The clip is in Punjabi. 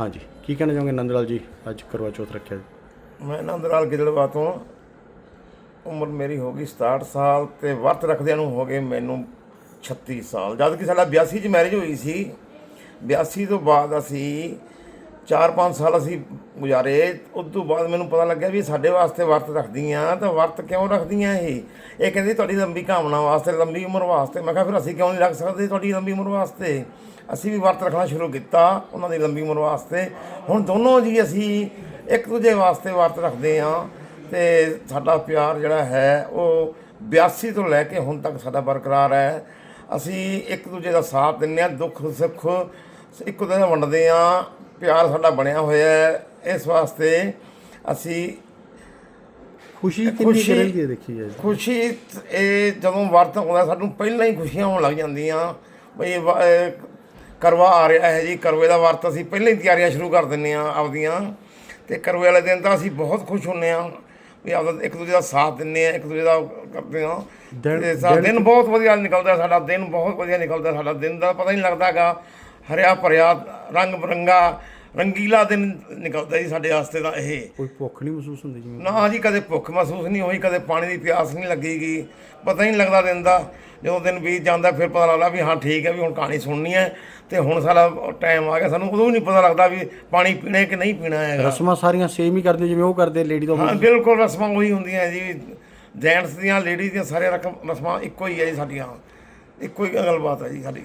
ਹਾਂਜੀ। ਕੀ ਕਹਿਣਾ ਚਾਹੋਗੇ ਨੰਦਲਾਲ ਜੀ? ਅੱਜ ਕਰਵਾ ਚੌਥ ਰੱਖਿਆ ਜੀ। ਮੈਂ ਨੰਦਲਾਲ ਗਿੱਦੜਵਾ ਤੋਂ ਉਮਰ ਮੇਰੀ ਹੋ ਗਈ 67 ਸਾਲ ਤੇ ਵਰਤ ਰੱਖਦਿਆਂ ਨੂੰ ਹੋ ਗਏ ਮੈਨੂੰ 36 ਸਾਲ। ਜਦ ਕਿ ਸਾਡਾ 82 ਚ ਮੈਰਿਜ ਹੋਈ ਸੀ 82 ਤੋਂ ਬਾਅਦ ਅਸੀਂ 4-5 ਸਾਲ ਅਸੀਂ ਗੁਜ਼ਾਰੇ, ਉਸ ਤੋਂ ਬਾਅਦ ਮੈਨੂੰ ਪਤਾ ਲੱਗਿਆ ਵੀ ਸਾਡੇ ਵਾਸਤੇ ਵਰਤ ਰੱਖਦੀਆਂ, ਤਾਂ ਵਰਤ ਕਿਉਂ ਰੱਖਦੀਆਂ ਇਹ? ਇਹ ਕਹਿੰਦੀ ਤੁਹਾਡੀ ਲੰਬੀ ਕਾਮਨਾ ਵਾਸਤੇ, ਲੰਬੀ ਉਮਰ ਵਾਸਤੇ। ਮੈਂ ਕਿਹਾ ਫਿਰ ਅਸੀਂ ਕਿਉਂ ਨਹੀਂ ਰੱਖ ਸਕਦੇ ਤੁਹਾਡੀ ਲੰਬੀ ਉਮਰ ਵਾਸਤੇ? ਅਸੀਂ ਵੀ ਵਰਤ ਰੱਖਣਾ ਸ਼ੁਰੂ ਕੀਤਾ ਉਹਨਾਂ ਦੀ ਲੰਬੀ ਉਮਰ ਵਾਸਤੇ। ਹੁਣ ਦੋਨੋਂ ਜੀ ਅਸੀਂ ਇੱਕ ਦੂਜੇ ਵਾਸਤੇ ਵਰਤ ਰੱਖਦੇ ਹਾਂ ਤੇ ਸਾਡਾ ਪਿਆਰ ਜਿਹੜਾ ਹੈ, ਉਹ 82 ਤੋਂ ਲੈ ਕੇ ਹੁਣ ਤੱਕ ਸਾਡਾ ਬਰਕਰਾਰ ਹੈ। ਅਸੀਂ ਇੱਕ ਦੂਜੇ ਦਾ ਸਾਥ ਦਿੰਦੇ ਹਾਂ ਦੁੱਖ ਸੁੱਖ ਇੱਕ ਨਾਲ ਵੰਡਦੇ ਹਾਂ ਪਿਆਰ ਸਾਡਾ ਬਣਿਆ ਹੋਇਆ ਹੈ ਇਸ ਵਾਸਤੇ ਅਸੀਂ ਖੁਸ਼ੀ ਕਿੰਨੀ ਦੀ ਦੇਖੀ ਜਾਏ। ਖੁਸ਼ੀ ਇਹ ਜਦੋਂ ਵਰਤ ਆਉਂਦਾ ਸਾਨੂੰ ਪਹਿਲਾਂ ਹੀ ਖੁਸ਼ੀਆਂ ਹੋਣ ਲੱਗ ਜਾਂਦੀਆਂ। ਬਈ ਕਰਵਾ ਆ ਰਿਹਾ ਹੈ ਜੀ ਕਰਵੇ ਦਾ ਵਰਤ ਅਸੀਂ ਪਹਿਲਾਂ ਹੀ ਤਿਆਰੀਆਂ ਸ਼ੁਰੂ ਕਰ ਦਿੰਦੇ ਹਾਂ ਆਪਦੀਆਂ। ਤੇ ਕਰਵੇ ਵਾਲੇ ਦਿਨ ਤਾਂ ਅਸੀਂ ਬਹੁਤ ਖੁਸ਼ ਹੁੰਨੇ ਆ ਵੀ ਆਪਦਾ ਇੱਕ ਦੂਜੇ ਦਾ ਸਾਥ ਦਿੰਨੇ ਆ ਇੱਕ ਦੂਜੇ ਦਾ ਕਰਦੇ ਦਿਨ- ਤੇ ਸਾਡਾ ਦਿਨ ਬਹੁਤ ਵਧੀਆ ਨਿਕਲਦਾ ਸਾਡਾ ਦਿਨ ਬਹੁਤ ਵਧੀਆ ਨਿਕਲਦਾ ਸਾਡਾ ਦਿਨ ਦਾ ਪਤਾ ਹੀ ਨਹੀਂ ਲੱਗਦਾਗਾ। ਹਰਿਆ ਭਰਿਆ ਰੰਗ ਬਰੰਗਾ ਰੰਗੀਲਾ ਦਿਨ ਨਿਕਲਦਾ ਜੀ ਸਾਡੇ ਵਾਸਤੇ ਤਾਂ ਇਹ। ਕੋਈ ਭੁੱਖ ਨਹੀਂ ਮਹਿਸੂਸ ਹੁੰਦੀ ਜਿਵੇਂ? ਨਾ ਜੀ ਕਦੇ ਭੁੱਖ ਮਹਿਸੂਸ ਨਹੀਂ ਹੋਈ ਕਦੇ ਪਾਣੀ ਦੀ ਪਿਆਸ ਨਹੀਂ ਲੱਗੇਗੀ। ਪਤਾ ਹੀ ਨਹੀਂ ਲੱਗਦਾ ਦਿਨ ਦਾ ਜਦੋਂ ਦਿਨ ਬੀਤ ਜਾਂਦਾ ਫਿਰ ਪਤਾ ਲੱਗਦਾ ਵੀ ਹਾਂ ਠੀਕ ਹੈ ਵੀ ਹੁਣ ਕਹਾਣੀ ਸੁਣਨੀ ਹੈ ਤੇ ਹੁਣ ਸਾਡਾ ਟਾਈਮ ਆ ਗਿਆ। ਸਾਨੂੰ ਉਦੋਂ ਵੀ ਨਹੀਂ ਪਤਾ ਲੱਗਦਾ ਵੀ ਪਾਣੀ ਪੀਣਾ ਹੈ ਕਿ ਨਹੀਂ ਪੀਣਾ ਹੈਗਾ। ਰਸਮਾਂ ਸਾਰੀਆਂ ਸੇਮ ਹੀ ਕਰਦੇ ਜਿਵੇਂ ਉਹ ਕਰਦੇ ਲੇਡੀ ਤੋਂ ਹਾਂ ਬਿਲਕੁਲ ਰਸਮਾਂ ਉਹੀ ਹੁੰਦੀਆਂ ਜੀ। ਜੈਂਟਸ ਦੀਆਂ ਲੇਡੀਜ਼ ਦੀਆਂ ਸਾਰੇ ਰਸਮਾਂ ਇੱਕੋ ਹੀ ਹੈ ਜੀ ਸਾਡੀਆਂ। ਇੱਕੋ ਹੀ ਗੱਲਬਾਤ ਹੈ ਜੀ ਸਾਡੀ